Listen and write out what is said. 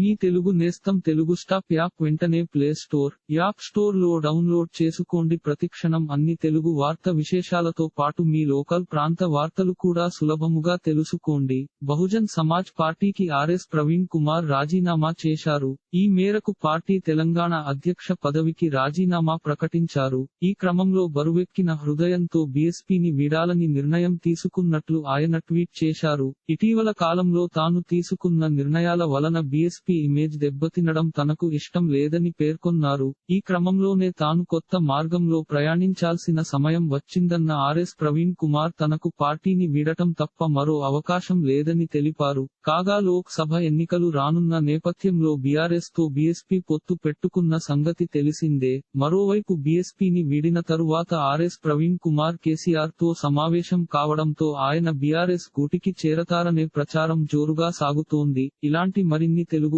మీ తెలుగు నేస్తం Telugu stop app వెంటనే play store app స్టోర్లో డౌన్లోడ్ చేసుకోండి. ప్రతిక్షణం అన్ని తెలుగు వార్త విశేషాలతో పాటు మీ లోకల్ ప్రాంత వార్తలు కూడా సులభముగా తెలుసుకోండి. బహుజన్ సమాజ్ పార్టీకి ఆర్ఎస్ ప్రవీణ్ కుమార్ రాజీనామా చేశారు. ఈ మేరకు పార్టీ తెలంగాణ అధ్యక్ష పదవికి రాజీనామా ప్రకటించారు. ఈ క్రమంలో బరువెక్కిన హృదయంతో బీఎస్పీని వీడాలని నిర్ణయం తీసుకున్నట్లు ఆయన ట్వీట్ చేశారు. ఇటీవల కాలంలో తాను తీసుకున్న నిర్ణయాల వలన బీఎస్పీ ఇమేజ్ దెబ్బతినడం తనకు ఇష్టం లేదని పేర్కొన్నారు. ఈ క్రమంలోనే తాను కొత్త మార్గంలో ప్రయాణించాల్సిన సమయం వచ్చిందన్న ఆర్ఎస్ ప్రవీణ్ కుమార్ తనకు పార్టీని వీడటం తప్ప మరో అవకాశం లేదని తెలిపారు. కాగా లోక్ సభ ఎన్నికలు రానున్న నేపథ్యంలో బీఆర్ఎస్తో బీఎస్పీ పొత్తు పెట్టుకున్న సంగతి తెలిసిందే. మరోవైపు బీఎస్పీని వీడిన తరువాత ఆర్ఎస్ ప్రవీణ్ కుమార్ కేసీఆర్తో సమావేశం కావడంతో ఆయన బీఆర్ఎస్ గూటికి చేరతారనే ప్రచారం జోరుగా సాగుతోంది. ఇలాంటి మరిన్ని తెలుగు